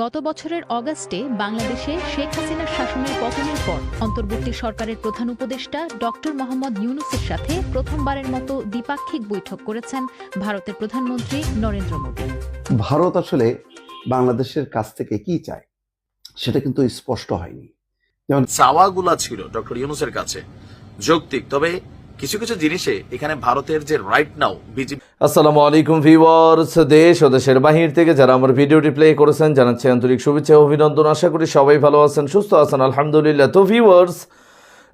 গত বছরের অগাস্টে বাংলাদেশে শেখ হাসিনার শাসনের পতনের পর অন্তর্বর্তী সরকারের প্রধান উপদেষ্টা ডক্টর মোহাম্মদ ইউনুসের সাথে প্রথমবারের মতো দ্বিপাক্ষিক বৈঠক করেছেন ভারতের প্রধানমন্ত্রী নরেন্দ্র মোদী। ভারত আসলে বাংলাদেশের কাছ থেকে কি চায় সেটা কিন্তু স্পষ্ট হয়নি। যেমন চাওয়াগুলা ছিল ডক্টর ইউনুসের কাছে যৌক্তিক। তবে কিছু কিছু জিনিসে এখানে ভারতের যে রাইট নাও বিজেপি আসসালামু আলাইকুম ভিউয়ার্স, দেশ ও দেশের বাহির থেকে যারা আমার ভিডিওটি প্লে করেছেন, জানাচ্ছি আন্তরিক শুভেচ্ছা অভিনন্দন। আশা করি সবাই ভালো আছেন, সুস্থ আছেন, আলহামদুলিল্লাহ। তো ভিউয়ার্স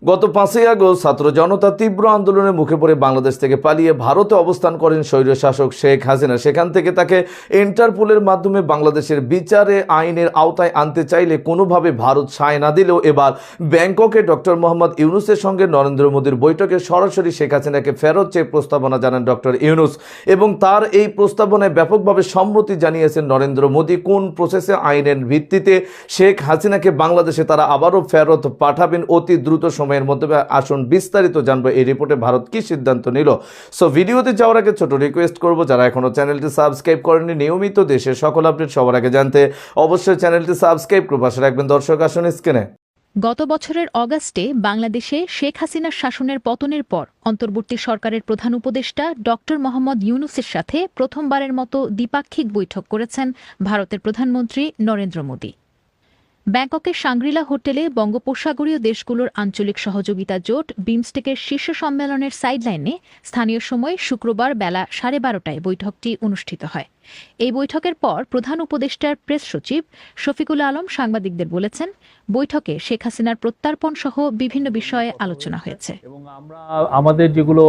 গত পাঁচই আগস্ট ছাত্র জনতা তীব্র আন্দোলনের মুখে পড়ে বাংলাদেশ থেকে পালিয়ে ভারতে অবস্থান করেন স্বৈর শাসক শেখ হাসিনা। সেখান থেকে তাকে ইন্টারপোলের মাধ্যমে বাংলাদেশের বিচারে, আইনের আওতায় আনতে চাইলে কোনোভাবে ভারত সায় না দিলেও এবার ব্যাংককে ডক্টর মোহাম্মদ ইউনুসের সঙ্গে নরেন্দ্র মোদীর বৈঠকে সরাসরি শেখ হাসিনাকে ফেরত চেয়ে প্রস্তাবনা জানান ডক্টর ইউনুস এবং তার এই প্রস্তাবনায় ব্যাপকভাবে সম্মতি জানিয়েছেন নরেন্দ্র মোদী। কোন প্রসেসে, আইনের ভিত্তিতে শেখ হাসিনাকে বাংলাদেশে তারা আবারও ফেরত পাঠাবেন অতি দ্রুত সময়ের মধ্যে আসুন বিস্তারিত জানব এই রিপোর্টে ভারত কি সিদ্ধান্ত নিল। সো ভিডিওতে যাওয়ার আগে ছোট রিকোয়েস্ট করব, যারা এখনও চ্যানেলটি সাবস্ক্রাইব করেনি নিয়মিত দেশের সকল আপডেট সবার আগে জানতে অবশ্যই চ্যানেলটি সাবস্ক্রাইব করে পাশে রাখবেন। দর্শক, আসুন স্ক্রিনে গত বছরের অগাস্টে বাংলাদেশে শেখ হাসিনার শাসনের পতনের পর অন্তর্বর্তী সরকারের প্রধান উপদেষ্টা ডক্টর মোহাম্মদ ইউনুসের সাথে প্রথমবারের মতো দ্বিপাক্ষিক বৈঠক করেছেন ভারতের প্রধানমন্ত্রী নরেন্দ্র মোদী। ব্যাংককের সাংগ্রিলা হোটেলে বঙ্গোপসাগরীয় দেশগুলোর আঞ্চলিক সহযোগিতা জোট বিমস্টেকের শীর্ষ সম্মেলনের সাইডলাইনে স্থানীয় সময় শুক্রবার বেলা সাড়ে বারোটায় বৈঠকটি অনুষ্ঠিত হয়। এই বৈঠকের পর প্রধান উপদেষ্টার প্রেস সচিব শফিকুল আলম সাংবাদিকদের বলেছেন, বৈঠকে শেখ হাসিনার প্রত্যার্পণ সহ বিভিন্ন বিষয়ে আলোচনা হয়েছে। এবং আমরা আমাদের যেগুলো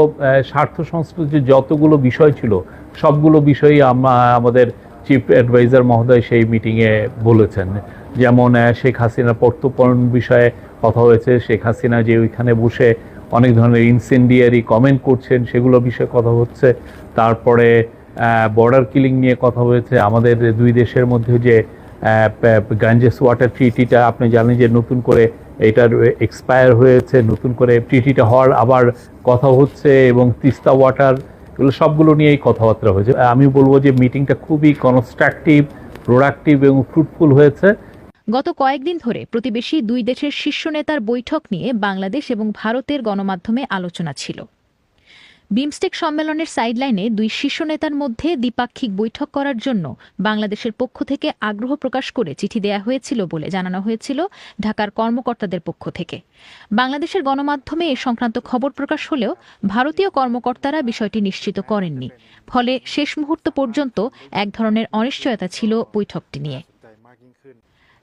স্বার্থ সংশ্লিষ্ট যতগুলো বিষয় ছিল, সবগুলো বিষয়ই আমাদের চিফ অ্যাডভাইজার মহোদয় সেই মিটিংয়ে বলেছেন। যেমন শেখ হাসিনার প্রত্যর্পণ বিষয়ে কথা হয়েছে। শেখ হাসিনা যে ওইখানে বসে অনেক ধরনের ইনসেন্ডিয়ারি কমেন্ট করছেন, সেগুলো বিষয়ে কথা হচ্ছে। তারপরে বর্ডার কিলিং নিয়ে কথা হয়েছে। আমাদের দুই দেশের মধ্যে যে গাঞ্জেস ওয়াটার ট্রিটিটা আপনি জানেন যে নতুন করে এটার এক্সপায়ার হয়েছে। নতুন করে ট্রিটিটা হওয়ার আবার কথা হচ্ছে এবং তিস্তা ওয়াটার এগুলো সবগুলো নিয়েই কথাবার্তা হয়েছে। আমি বলব যে মিটিংটা খুবই কনস্ট্রাকটিভ প্রোডাক্টিভ এবং ফ্রুটফুল হয়েছে। গত কয়েকদিন ধরে প্রতিবেশী দুই দেশের শীর্ষ নেতার বৈঠক নিয়ে বাংলাদেশ এবং ভারতের গণমাধ্যমে আলোচনা ছিল। বিমস্টেক সম্মেলনের সাইডলাইনে দুই শীর্ষ নেতার মধ্যে দ্বিপাক্ষিক বৈঠক করার জন্য বাংলাদেশের পক্ষ থেকে আগ্রহ প্রকাশ করে চিঠি দেয়া হয়েছিল বলে জানানো হয়েছিল ঢাকার কর্মকর্তাদের পক্ষ থেকে। বাংলাদেশের গণমাধ্যমে এ সংক্রান্ত খবর প্রকাশ হলেও ভারতীয় কর্মকর্তারা বিষয়টি নিশ্চিত করেননি। ফলে শেষ মুহূর্ত পর্যন্ত এক ধরনের অনিশ্চয়তা ছিল বৈঠকটি নিয়ে।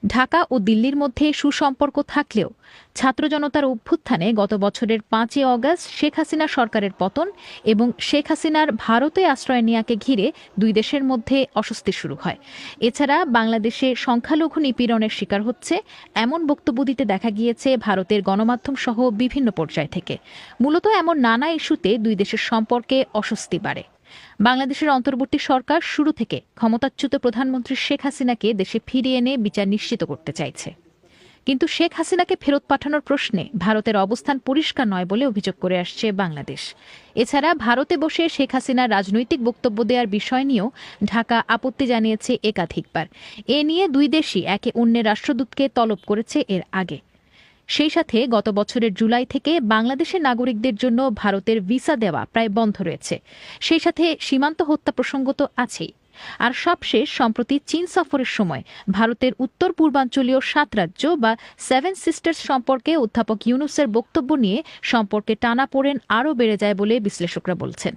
ঢাকা ও দিল্লির মধ্যে সুসম্পর্ক থাকলেও ছাত্র জনতার অভ্যুত্থানে গত বছরের পাঁচই অগাস্ট শেখ হাসিনা সরকারের পতন এবং শেখ হাসিনার ভারতে আশ্রয় নেয়াকে ঘিরে দুই দেশের মধ্যে অস্বস্তি শুরু হয়। এছাড়া বাংলাদেশে সংখ্যালঘু নিপীড়নের শিকার হচ্ছে এমন বক্তব্য দিতে দেখা গিয়েছে ভারতের গণমাধ্যম সহ বিভিন্ন পর্যায় থেকে। মূলত এমন নানা ইস্যুতে দুই দেশের সম্পর্কে অস্বস্তি বাড়ে। বাংলাদেশের অন্তর্বর্তী সরকার শুরু থেকে ক্ষমতাচ্যুত প্রধানমন্ত্রী শেখ হাসিনাকে দেশে ফিরিয়ে এনে বিচার নিশ্চিত করতে চাইছে। কিন্তু শেখ হাসিনাকে ফেরত পাঠানোর প্রশ্নে ভারতের অবস্থান পরিষ্কার নয় বলে অভিযোগ করে আসছে বাংলাদেশ। এছাড়া ভারতে বসে শেখ হাসিনার রাজনৈতিক বক্তব্য দেওয়ার বিষয় নিয়েও ঢাকা আপত্তি জানিয়েছে একাধিকবার। এ নিয়ে দুই দেশই একে অন্যের রাষ্ট্রদূতকে তলব করেছে এর আগে। সেই সাথে গত বছরের জুলাই থেকে বাংলাদেশের নাগরিকদের জন্য ভারতের ভিসা দেওয়া প্রায় বন্ধ রয়েছে। সেই সাথে সীমান্ত হত্যা প্রসঙ্গ তো আছেই। আর সবশেষ, সম্প্রতি চীন সফরের সময়, ভারতের উত্তর পূর্বাঞ্চলীয় সাত রাজ্য বা সেভেন সিস্টার্স সম্পর্কে অধ্যাপক ইউনুসের বক্তব্য নিয়ে সম্পর্কে টানা পড়েন আরও বেড়ে যায় বলে বিশ্লেষকরা বলছেন।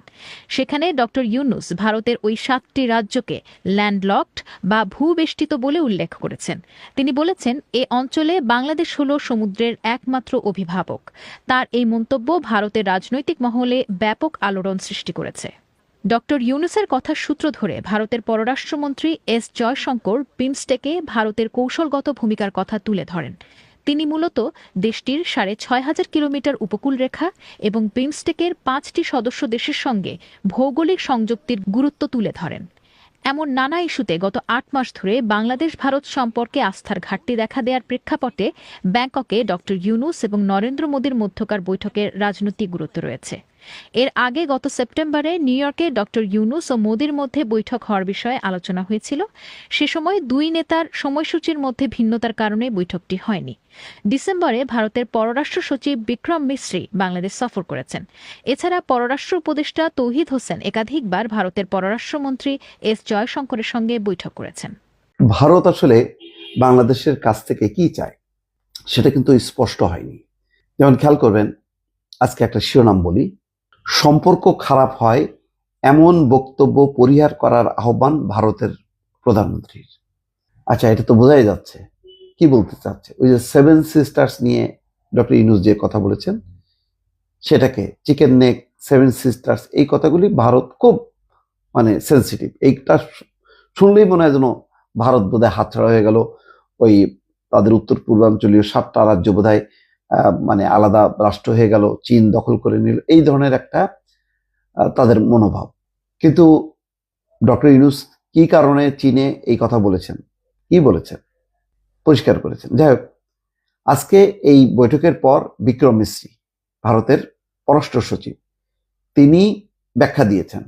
সেখানে ডক্টর ইউনুস ভারতের ওই সাতটি রাজ্যকে ল্যান্ডলকড বা ভূবেষ্টিত বলে উল্লেখ করেছেন। তিনি বলেছেন, এ অঞ্চলে বাংলাদেশ হল সমুদ্রের একমাত্র অভিভাবক। তার এই মন্তব্য ভারতের রাজনৈতিক মহলে ব্যাপক আলোড়ন সৃষ্টি করেছে। ডক্টর ইউনুসের কথার সূত্র ধরে ভারতের পররাষ্ট্রমন্ত্রী এস জয়শঙ্কর বিমস্টেকে ভারতের কৌশলগত ভূমিকার কথা তুলে ধরেন। তিনি মূলত দেশটির সাড়ে ছয় হাজার কিলোমিটার উপকূল রেখা এবং বিমস্টেকের পাঁচটি সদস্য দেশের সঙ্গে ভৌগোলিক সংযুক্তির গুরুত্ব তুলে ধরেন। এমন নানা ইস্যুতে গত আট মাস ধরে বাংলাদেশ ভারত সম্পর্কে আস্থার ঘাটতি দেখা দেওয়ার প্রেক্ষাপটে ব্যাংককে ডক্টর ইউনুস এবং নরেন্দ্র মোদীর মধ্যকার বৈঠকের রাজনৈতিক গুরুত্ব রয়েছে। এর আগে গত সেপ্টেম্বরে নিউ ইয়র্কে ডক্টর ইউনুস ও মোদির মধ্যে বৈঠক হওয়ার বিষয়ে আলোচনা হয়েছিল। সে সময় দুই নেতার সময়সূচির মধ্যে ভিন্নতার কারণে বৈঠকটি হয়নি। ডিসেম্বরে ভারতের পররাষ্ট্র সচিব বিক্রম মিশ্রি বাংলাদেশ সফর করেছেন। এছাড়া পররাষ্ট্র উপদেষ্টা তৌহিদ হোসেন একাধিকবার ভারতের পররাষ্ট্রমন্ত্রী এস জয়শঙ্করের সঙ্গে বৈঠক করেছেন। ভারত আসলে বাংলাদেশের কাছ থেকে কি চায়, সেটা কিন্তু স্পষ্ট হয়নি। যেমন খেয়াল করবেন, আজকে একটা শিরোনাম বলি। সম্পর্ক খারাপ হয় এমন বক্তব্য পরিহার করার আহ্বান ভারতের প্রধানমন্ত্রীর। আচ্ছা এটা তো বোঝাই যাচ্ছে। কি বলতে চাচ্ছে? ওই যে সেভেন সিস্টার্স নিয়ে ডক্টর ইনুস যে কথা বলেছেন, সেটাকে চিকেন নেক সেভেন সিস্টার্স এই কথাগুলি ভারত খুব মানে সেন্সিটিভ এইটা শুনলেই মনে হয় যেন ভারত বোধহয় হাতছাড়া হয়ে গেল। ওই তাদের উত্তর পূর্বাঞ্চলীয় সাতটা রাজ্য বোধহয় মানে আলাদা রাষ্ট্র হয়ে গেল, চীন দখল করে নিল, এই ধরনের একটা তাদের মনোভাব। কিন্তু ডক্টর ইউনুস কি কারণে চীনে এই কথা বলেছেন? কি বলেছেন? পরিষ্কার করেছেন। যাই হোক, আজকে এই বৈঠকের পর বিক্রম মিশ্রি, ভারতের পররাষ্ট্র সচিব, তিনি ব্যাখ্যা দিয়েছেন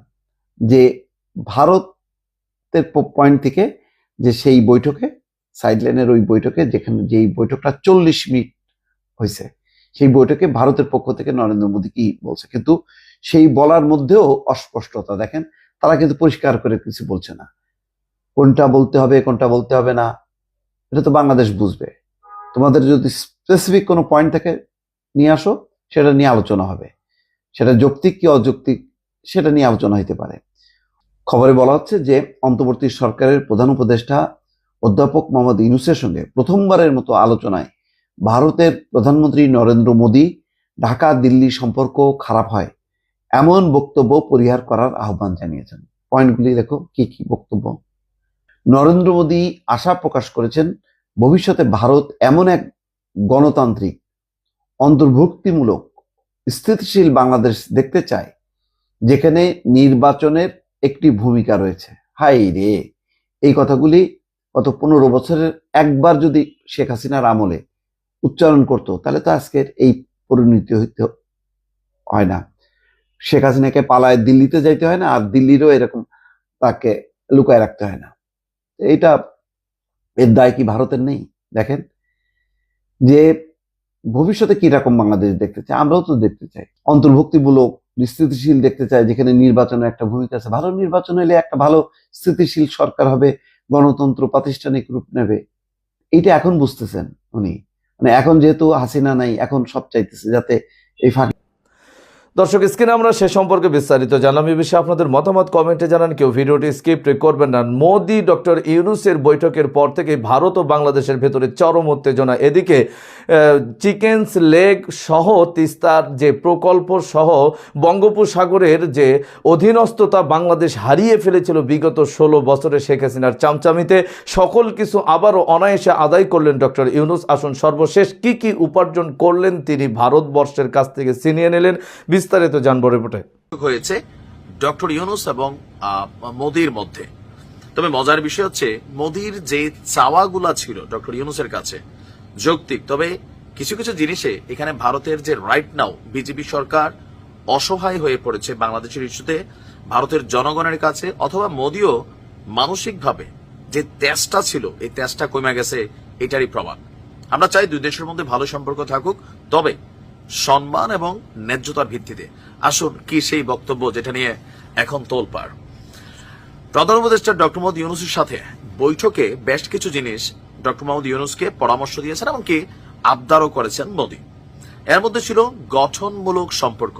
যে ভারতের পয়েন্ট থেকে যে সেই বৈঠকে সাইডলাইনের ওই বৈঠকে যেখানে যেই বৈঠকটা চল্লিশ মিনিট হয়েছে। সেই বৈঠকে ভারতের পক্ষ থেকে নরেন্দ্র মোদী কি বলছে? কিন্তু সেই বলার মধ্যেও অস্পষ্টতা। দেখেন, তারা কিন্তু পরিষ্কার করে কিছু বলছে না। কোনটা বলতে হবে, কোনটা বলতে হবে না, এটা তো বাংলাদেশ বুঝবে। তোমাদের যদি স্পেসিফিক কোনো পয়েন্ট থেকে নিয়ে আসো, সেটা নিয়ে আলোচনা হবে। সেটা যৌক্তিক কি অযৌক্তিক, সেটা নিয়ে আলোচনা হইতে পারে। খবরে বলা হচ্ছে যে, অন্তর্বর্তী সরকারের প্রধান উপদেষ্টা অধ্যাপক মোহাম্মদ ইউনুসের সঙ্গে প্রথমবারের মতো আলোচনায় ভারতের প্রধানমন্ত্রী নরেন্দ্র মোদী ঢাকা দিল্লি সম্পর্ক খারাপ হয়, এমন বক্তব্য পরিহার করার আহ্বান জানিয়েছেন। পয়েন্টগুলি দেখো, কি কি বক্তব্য? নরেন্দ্র মোদী আশা প্রকাশ করেছেন, ভবিষ্যতে ভারত এমন এক গণতান্ত্রিক, অন্তর্ভুক্তিমূলক, স্থিতিশীল বাংলাদেশ দেখতে চায়, যেখানে নির্বাচনের একটি ভূমিকা রয়েছে। হাই রে! এই কথাগুলি গত পনেরো বছরের একবার যদি শেখ হাসিনার আমলে উচ্চারণ করত, তাহলে তো আজকের এই পরিণতি হইতে হয় না। শেখ হাসিনাকে পালায় দিল্লিতে যাইতে হয় না, আর দিল্লিরও এরকম তাকে লুকায় রাখতে হয় না। এইটা এর দায় কি ভারতের নেই? দেখেন, যে ভবিষ্যতে কি রকম বাংলাদেশ দেখতে চাই আমরাও তো দেখতে চাই। অন্তর্ভুক্তিমূলক, স্থিতিশীল দেখতে চাই যেখানে নির্বাচনের একটা ভূমিকা আছে। ভালো নির্বাচন হলে একটা ভালো স্থিতিশীল সরকার হবে, গণতন্ত্র প্রাতিষ্ঠানিক রূপ নেবে। এটা এখন বুঝতেছেন উনি। মানে এখন যেহেতু হাসিনা নাই এখন সব চাইতেছে যাতে এই ফাঁক দর্শক, স্ক্রিনে আমরা সে সম্পর্কে বিস্তারিত জানলাম। এই বিষয়ে আপনাদের মতামত, কমেন্টে জানান। কেউ ভিডিওটি স্কিপ করবেন না। মোদি, ডক্টর ইউনুসের বৈঠকের পর থেকে ভারত ও বাংলাদেশের ভেতরে চরম উত্তেজনা। এদিকে চিকেন্স লেগ সহ তিস্তার যে প্রকল্প সহ বঙ্গোপসাগরের যে অধীনস্থতা বাংলাদেশ হারিয়ে ফেলেছিল বিগত ষোলো বছরে শেখ হাসিনার চামচামিতে, সকল কিছু আবারও অনায়াসে আদায় করলেন ডক্টর ইউনুস। আসুন সর্বশেষ কি কি উপার্জন করলেন তিনি ভারতবর্ষের কাছ থেকে ছিনিয়ে নিলেন। বিস্তারিত জানব রিপোর্টে হয়েছে ডক্টর ইউনুস এবং মোদির মধ্যে। তবে মজার বিষয় হচ্ছে, মোদির যে চাওয়াগুলা ছিল ডক্টর ইউনুসের কাছে, যৌক্তিক। তবে কিছু কিছু জিনিসে এখানে ভারতের যে রাইট নাও বিজেপি সরকার অসহায় হয়ে পড়েছে বাংলাদেশের ইস্যুতে, ভারতের জনগণের কাছে, অথবা মোদিও মানসিকভাবে যে তেজটা ছিল, এই তেজটা কমে গেছে, এটারই প্রমাণ। আমরা চাই দুই দেশের মধ্যে ভালো সম্পর্ক থাকুক, তবে সম্মান এবং ন্যায্যতার ভিত্তিতে। আসুন, কি সেই বক্তব্য যেটা নিয়ে এখন তোলপাড়? প্রধান উপদেষ্টা ডক্টর মোহাম্মদ ইউনুসের সাথে বৈঠকে বেশ কিছু জিনিস ডক্টর মোহাম্মদ ইউনুসকে পরামর্শ দিয়েছেন এমনকি আবদারও করেছেন মোদী। এর মধ্যে ছিল গঠনমূলক সম্পর্ক।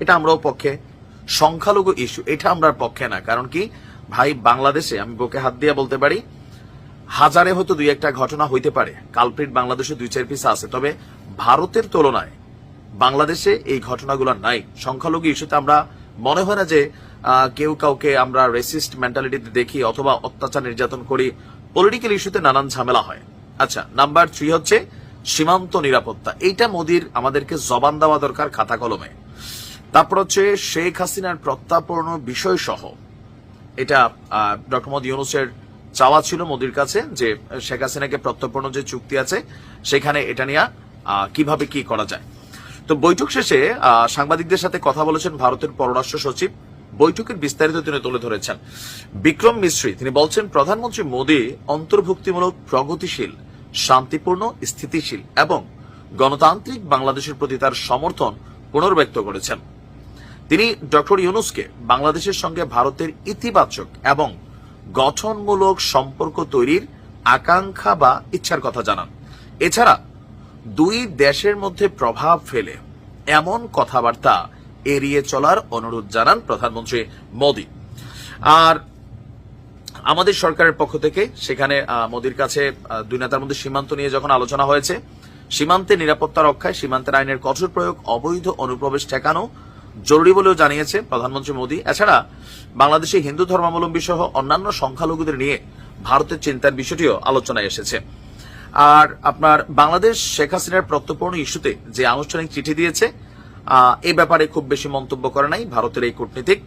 এটা আমরাও পক্ষে সংখ্যালঘু ইস্যু, এটা আমরা পক্ষে না। কারণ কি, ভাই, বাংলাদেশে আমি বুকে হাত দিয়ে বলতে পারি, হাজারে হয়তো দুই একটা ঘটনা হইতে পারে। কালপ্রিট বাংলাদেশে দুই চার পিস আছে। তবে ভারতের তুলনায় বাংলাদেশে এই ঘটনাগুলো নাই। সংখ্যালঘু ইস্যুতে আমরা, মনে হয় না যে কেউ কাউকে আমরা রেসিস্ট মেন্টালিটিতে দেখি অথবা অত্যাচার নির্যাতন করি। পলিটিক্যাল ইস্যুতে নানান ঝামেলা হয়। আচ্ছা নাম্বার থ্রি হচ্ছে সীমান্ত নিরাপত্তা। এইটা মোদির, আমাদেরকে জবান দেওয়া দরকার খাতা কলমে। তারপর হচ্ছে শেখ হাসিনার প্রত্যাপর্ণ বিষয় সহ এটা ডক্টর মোদী ইউনুসের চাওয়া ছিল মোদির কাছে যে শেখ হাসিনাকে প্রত্যর্পণ যে চুক্তি আছে, সেখানে এটা নিয়ে কীভাবে কি করা যায়। তো বৈঠক শেষে সাংবাদিকদের সাথে কথা বলেছেন ভারতের পররাষ্ট্র সচিব। বৈঠকের বিস্তারিত তিনি তুলে ধরেছেন। বিক্রম মিশ্রী, তিনি বলছেন, প্রধানমন্ত্রী মোদী অন্তর্ভুক্তিমূলক, প্রগতিশীল, শান্তিপূর্ণ, স্থিতিশীল এবং গণতান্ত্রিক বাংলাদেশের প্রতি তার সমর্থন পুনর্ব্যক্ত করেছেন। তিনি ডক্টর ইউনুসকে বাংলাদেশের সঙ্গে ভারতের ইতিবাচক এবং গঠনমূলক সম্পর্ক তৈরির আকাঙ্ক্ষা বা ইচ্ছার কথা জানান। এছাড়া দুই দেশের মধ্যে প্রভাব ফেলে। এমন কথাবার্তা এড়িয়ে চলার অনুরোধ জানান প্রধানমন্ত্রী মোদী। আর আমাদের সরকারের পক্ষ থেকে সেখানে মোদির কাছে দুই নেতার মধ্যে সীমান্ত নিয়ে যখন আলোচনা হয়েছে সীমান্তে নিরাপত্তা রক্ষায় সীমান্তের আইনের কঠোর প্রয়োগ, অবৈধ অনুপ্রবেশ ঠেকানো জরুরি বলেও জানিয়েছে প্রধানমন্ত্রী মোদী। এছাড়া বাংলাদেশে হিন্দু ধর্মাবলম্বী সহ অন্যান্য সংখ্যালঘুদের নিয়ে ভারতের চিন্তার বিষয়টিও আলোচনায় এসেছে। আর আপনার বাংলাদেশ শেখ হাসিনার প্রত্যর্পণ ইস্যুতে যে আনুষ্ঠানিক চিঠি দিয়েছে এ ব্যাপারে খুব বেশি মন্তব্য করে নাই ভারতের এই কূটনীতিক।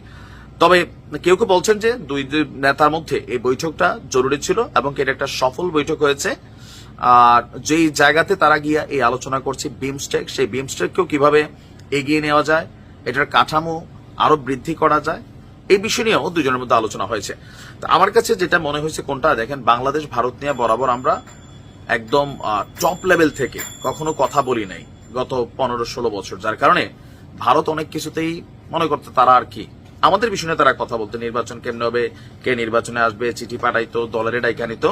তবে কেউ কেউ বলছেন যে দুই দুই নেতার মধ্যে এই বৈঠকটা জরুরি ছিল এবং এটা একটা সফল বৈঠক হয়েছে। আর যেই জায়গাতে তারা গিয়া এই আলোচনা করছে বিমস্টেক, সেই বিমস্টেককেও কীভাবে এগিয়ে নেওয়া যায়, এটার কাঠামো আরও বৃদ্ধি করা যায়, এই বিষয় নিয়েও দুজনের মধ্যে আলোচনা হয়েছে। তো আমার কাছে যেটা মনে হয়েছে কোনটা, দেখেন বাংলাদেশ ভারত নিয়ে বরাবর আমরা একদম টপ লেভেল থেকে কখনো কথা বলি নাই গত পনেরো ষোলো বছর। যার কারণে ভারত অনেক কিছুতেই মনে করতে তারা আর কি। আমাদের বিষয় নিয়ে তারা কথা বলতে, নির্বাচন কেমনে হবে, কে নির্বাচনে আসবে, চিঠি পাঠাইতো, দলের ডাইকা নিত।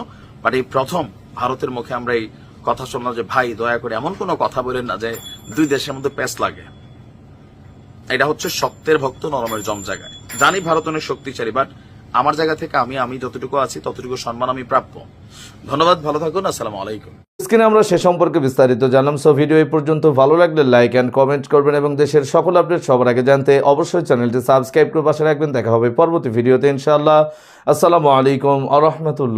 বাট এই প্রথম ভারতের মুখে আমরা এই কথা শুনলাম যে, ভাই, দয়া করে এমন কোনো কথা বলেন না যে, দুই দেশের মধ্যে প্যাস লাগে। এটা হচ্ছে শক্তের ভক্ত নরমের জম জায়গায় জানি ভারত অনেক শক্তিশালী বাট আমার জায়গা থেকে আমি আমি যতটুকু আছি, ততটুকু সম্মান আমি প্রাপ্য। ধন্যবাদ, ভালো থাকুন, আসসালামু আলাইকুম। স্ক্রিনে আমরা সে সম্পর্কে বিস্তারিত জানলাম সো ভিডিও এই পর্যন্ত ভালো লাগলে লাইক অ্যান্ড কমেন্ট করবেন এবং দেশের সকল আপডেট সবার আগে জানতে অবশ্যই চ্যানেলটি সাবস্ক্রাইব করে পাশে রাখবেন। দেখা হবে পরবর্তী ভিডিওতে ইনশাআল্লাহ। আসসালামু আলাইকুম আ রহমতুল্লাহ।